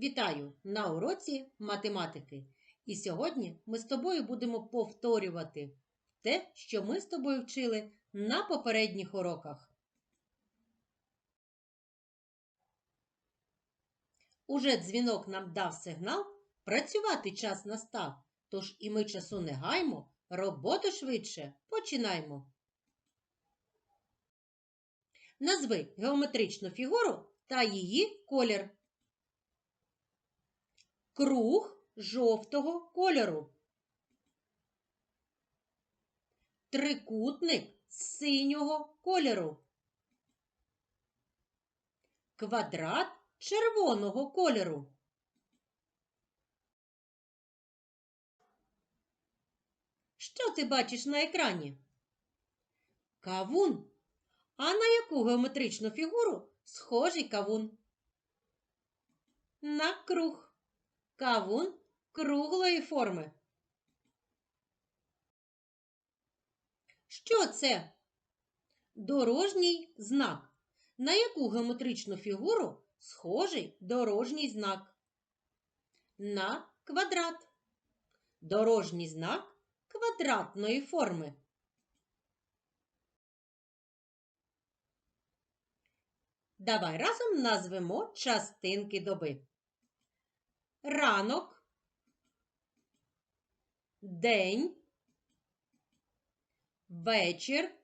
Вітаю на уроці математики. І сьогодні ми з тобою будемо повторювати те, що ми з тобою вчили на попередніх уроках. Уже дзвінок нам дав сигнал, працювати час настав, тож і ми часу не гаймо, роботу швидше починаймо. Назви геометричну фігуру та її колір. Круг жовтого кольору. Трикутник синього кольору. Квадрат червоного кольору. Що ти бачиш на екрані? Кавун. А на яку геометричну фігуру схожий кавун? На круг. Кавун круглої форми. Що це? Дорожній знак. На яку геометричну фігуру схожий дорожній знак? На квадрат. Дорожній знак квадратної форми. Давай разом назвемо частинки доби. Ранок, день, вечір,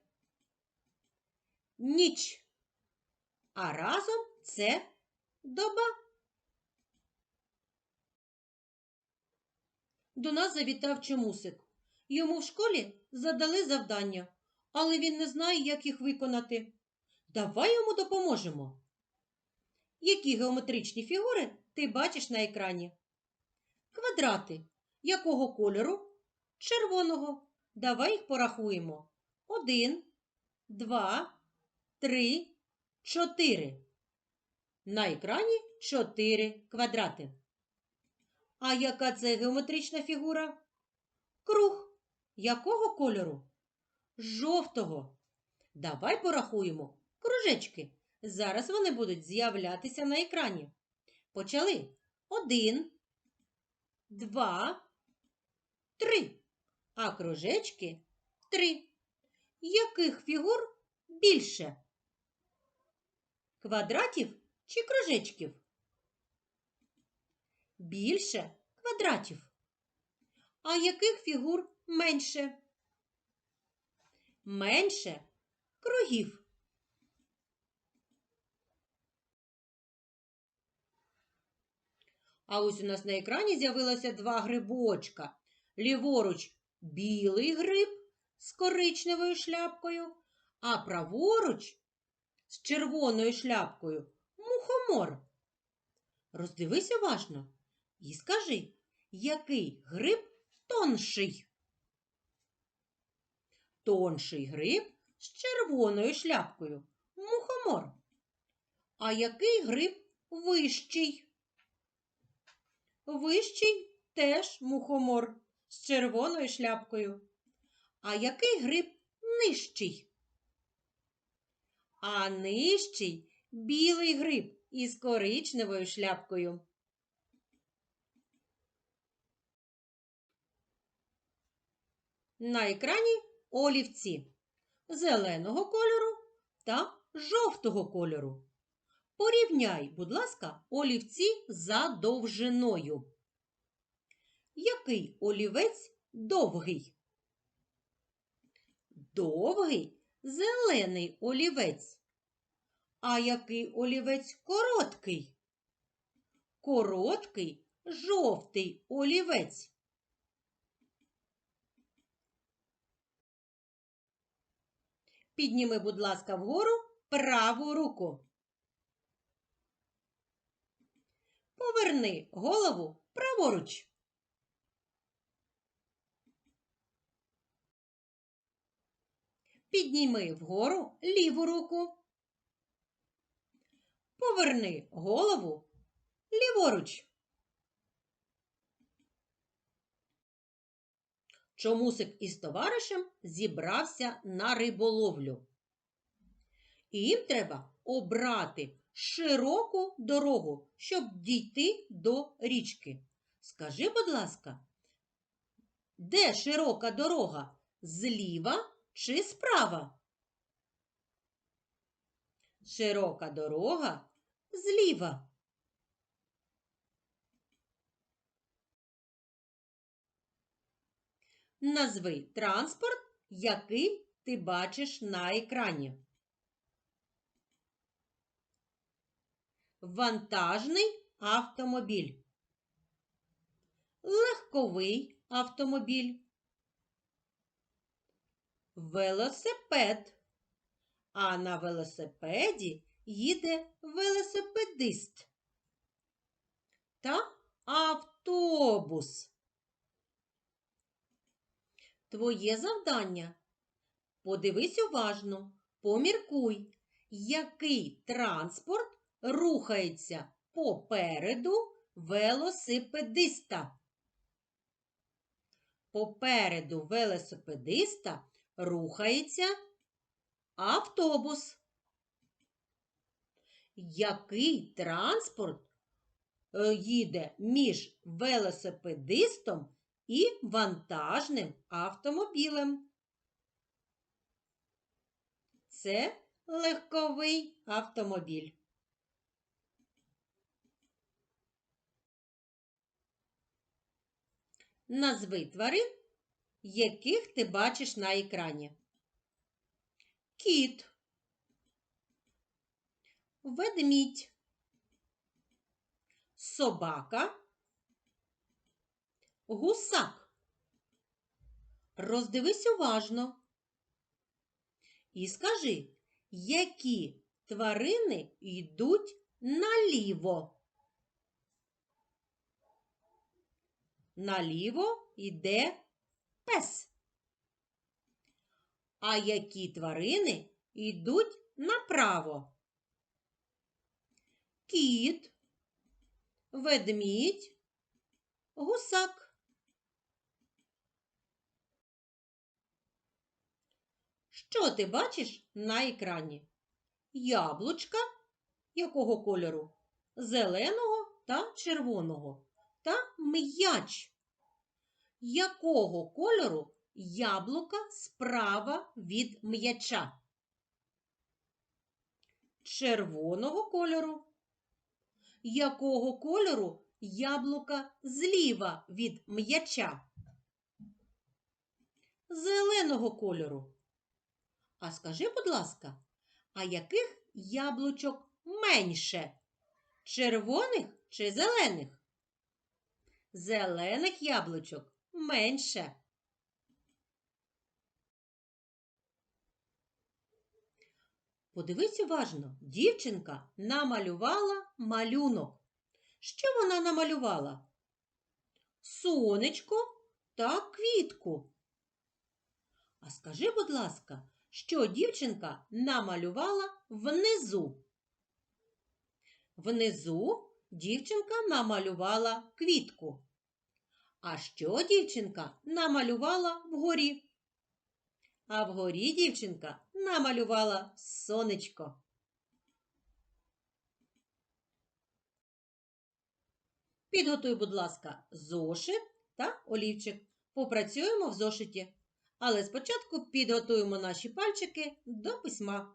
ніч. А разом це доба. До нас завітав чомусик. Йому в школі задали завдання, але він не знає, як їх виконати. Давай йому допоможемо. Які геометричні фігури ти бачиш на екрані? Квадрати. Якого кольору? Червоного. Давай їх порахуємо. Один, два, три, чотири. На екрані чотири квадрати. А яка це геометрична фігура? Круг. Якого кольору? Жовтого. Давай порахуємо кружечки. Зараз вони будуть з'являтися на екрані. Почали. Один, два, три. А кружечки три. Яких фігур більше? Квадратів чи кружечків? Більше квадратів. А яких фігур менше? Менше кругів. А ось у нас на екрані з'явилося два грибочка. Ліворуч білий гриб з коричневою шляпкою, а праворуч з червоною шляпкою мухомор. Роздивись уважно і скажи, який гриб тонший? Тонший гриб з червоною шляпкою мухомор. А який гриб вищий? Вищий теж мухомор з червоною шляпкою. А який гриб нижчий? А нижчий білий гриб із коричневою шляпкою. На екрані олівці зеленого кольору та жовтого кольору. Порівняй, будь ласка, олівці за довжиною. Який олівець довгий? Довгий зелений олівець. А який олівець короткий? Короткий жовтий олівець. Підніми, будь ласка, вгору праву руку. Поверни голову праворуч. Підніми вгору ліву руку. Поверни голову ліворуч. Чомусик із товаришем зібрався на риболовлю. І їм треба обрати широку дорогу, щоб дійти до річки. Скажи, будь ласка, де широка дорога? Зліва чи справа? Широка дорога зліва. Назви транспорт, який ти бачиш на екрані. Вантажний автомобіль. Легковий автомобіль. Велосипед. А на велосипеді їде велосипедист. Та автобус. Твоє завдання. Подивись уважно, поміркуй, який транспорт рухається попереду велосипедиста. Попереду велосипедиста рухається автобус. Який транспорт е, їде між велосипедистом і вантажним автомобілем? Це легковий автомобіль. Назви тварин, яких ти бачиш на екрані. Кіт, ведмідь, собака, гусак. Роздивись уважно. І скажи, які тварини йдуть наліво. Наліво йде пес. А які тварини йдуть направо? Кіт, ведмідь, гусак. Що ти бачиш на екрані? Яблучка якого кольору? Зеленого та червоного та м'яч. Якого кольору яблука справа від м'яча? Червоного кольору. Якого кольору яблука зліва від м'яча? Зеленого кольору. А скажи, будь ласка, а яких яблучок менше? Червоних чи зелених? Зелених яблучок менше. Подивись уважно, дівчинка намалювала малюнок. Що вона намалювала? Сонечко та квітку. А скажи, будь ласка, що дівчинка намалювала внизу? Внизу дівчинка намалювала квітку. А що дівчинка намалювала вгорі? А вгорі дівчинка намалювала сонечко. Підготуй, будь ласка, зошит та олівчик. Попрацюємо в зошиті. Але спочатку підготуємо наші пальчики до письма.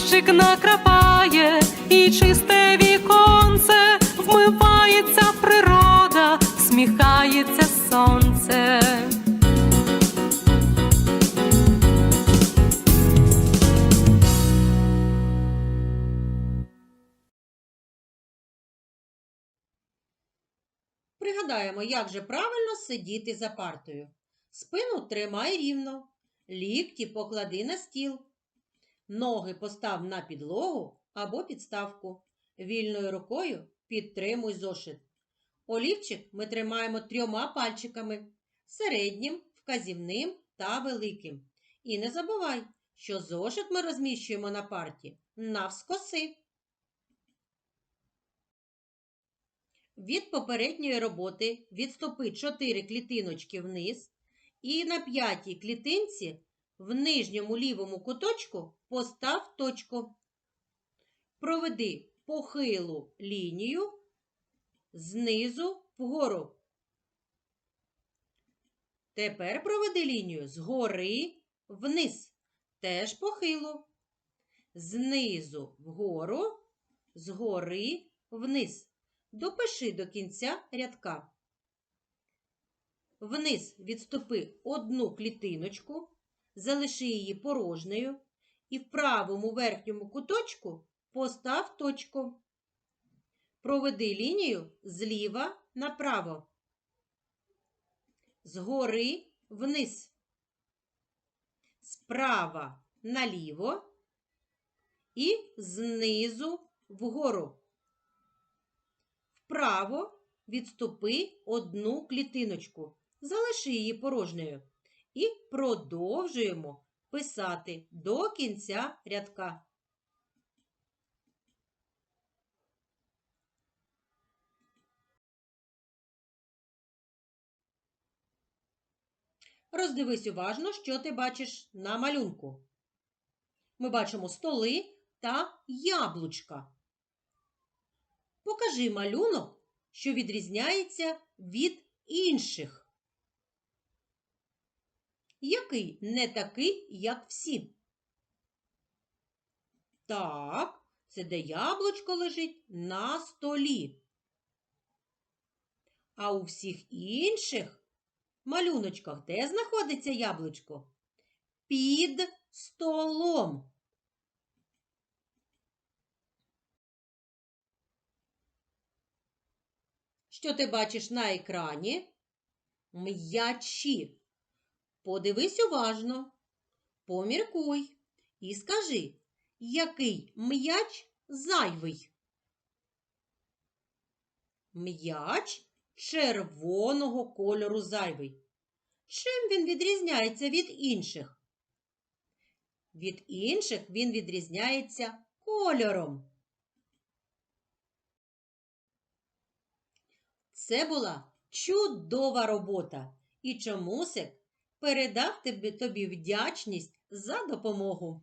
Дощик накрапає і чисте віконце, вмивається природа, сміхається сонце. Пригадаємо, як же правильно сидіти за партою. Спину тримай рівно, лікті поклади на стіл. Ноги постав на підлогу або підставку. Вільною рукою підтримуй зошит. Олівчик ми тримаємо трьома пальчиками середнім, вказівним та великим. І не забувай, що зошит ми розміщуємо на парті навскоси. Від попередньої роботи відступи 4 клітиночки вниз і на п'ятій клітинці в нижньому лівому куточку постав точку. Проведи похилу лінію знизу вгору. Тепер проведи лінію згори вниз, теж похилу. Знизу вгору, згори вниз. Допиши до кінця рядка. Вниз відступи одну клітиночку, залиши її порожньою і в правому верхньому куточку постав точку. Проведи лінію зліва направо. Згори вниз. Справа наліво і знизу вгору. Вправо відступи одну клітиночку, залиши її порожньою. І продовжуємо писати до кінця рядка. Роздивись уважно, що ти бачиш на малюнку. Ми бачимо столи та яблучка. Покажи малюнок, що відрізняється від інших. Який не такий, як всі? Так, це де яблучко лежить на столі. А у всіх інших малюночках де знаходиться яблучко? Під столом. Що ти бачиш на екрані? М'ячі. Подивись уважно, поміркуй і скажи, який м'яч зайвий? М'яч червоного кольору зайвий. Чим він відрізняється від інших? Від інших він відрізняється кольором. Це була чудова робота, і чомусик передав тобі, вдячність за допомогу.